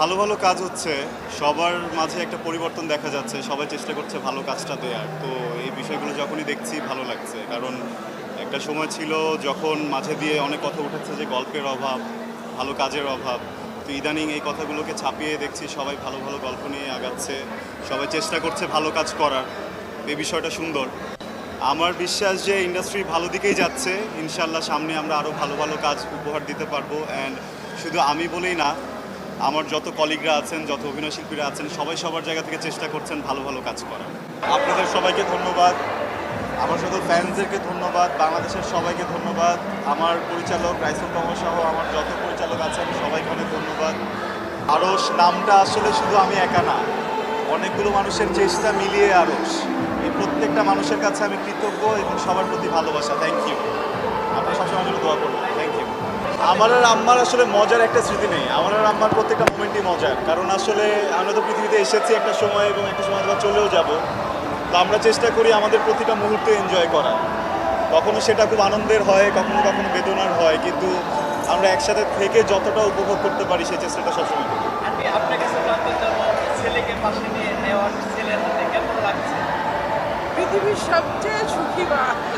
ভালো ভালো কাজ হচ্ছে, সবার মাঝে একটা পরিবর্তন দেখা যাচ্ছে, সবাই চেষ্টা করছে ভালো কাজটা দেওয়ার তো এই বিষয়গুলো যখনই দেখছি, ভালো লাগছে। কারণ একটা সময় ছিল যখন মাঝে দিয়ে অনেক কথা উঠেছে যে গল্পের অভাব, ভালো কাজের অভাব। তো ইদানিং এই কথাগুলোকে ছাপিয়ে দেখছি, সবাই ভালো ভালো গল্প নিয়ে আগাচ্ছে, সবাই চেষ্টা করছে ভালো কাজ করার। এই বিষয়টা সুন্দর। আমার বিশ্বাস যে ইন্ডাস্ট্রি ভালো দিকেই যাচ্ছে ইনশাল্লাহ সামনে আমরা আরও ভালো ভালো কাজ উপহার দিতে পারব। অ্যান্ড শুধু আমি বলেই না আমার যত কলিগরা আছেন, যত অভিনয় শিল্পীরা আছেন, সবাই সবার জায়গা থেকে চেষ্টা করছেন ভালো ভালো কাজ করার। আপনাদের সবাইকে ধন্যবাদ। আমার শুধু ফ্যান্সদেরকে ধন্যবাদ, বাংলাদেশের সবাইকে ধন্যবাদ, আমার পরিচালক রাইসুল তমা সহ আমার যত পরিচালক আছেন, সবাইকে অনেক ধন্যবাদ। আরস নামটা আসলে শুধু আমি একা না, অনেকগুলো মানুষের চেষ্টা মিলিয়ে আরস। এই প্রত্যেকটা মানুষের কাছে আমি কৃতজ্ঞ এবং সবার প্রতি ভালোবাসা। থ্যাংক ইউ আপনার সবসময় জন্য দোয়া ইউ আমার আর আম্মার আসলে মজার একটা স্মৃতি নেই। আমার আর আম্মার প্রত্যেকটা মোমেন্টই মজার। কারণ আসলে আমরা তো পৃথিবীতে এসেছি একটা সময় এবং একটা সময় আমরা চলেও যাব। তো আমরা চেষ্টা করি আমাদের প্রতিটা মুহূর্তে এনজয় করার। কখনো সেটা খুব আনন্দের হয় কখনো কখনো বেদনার হয় কিন্তু আমরা একসাথে থেকে যতটা উপভোগ করতে পারি সেই চেষ্টাটা সবসময় করি। আমি আপনার কাছে জানতে চাবো ছেলেকে পাশে নিয়ে নেওয়ার ছেলের হাতে কেমন লাগছে? পৃথিবীর সবচেয়ে সুখী মা। থ্যাংক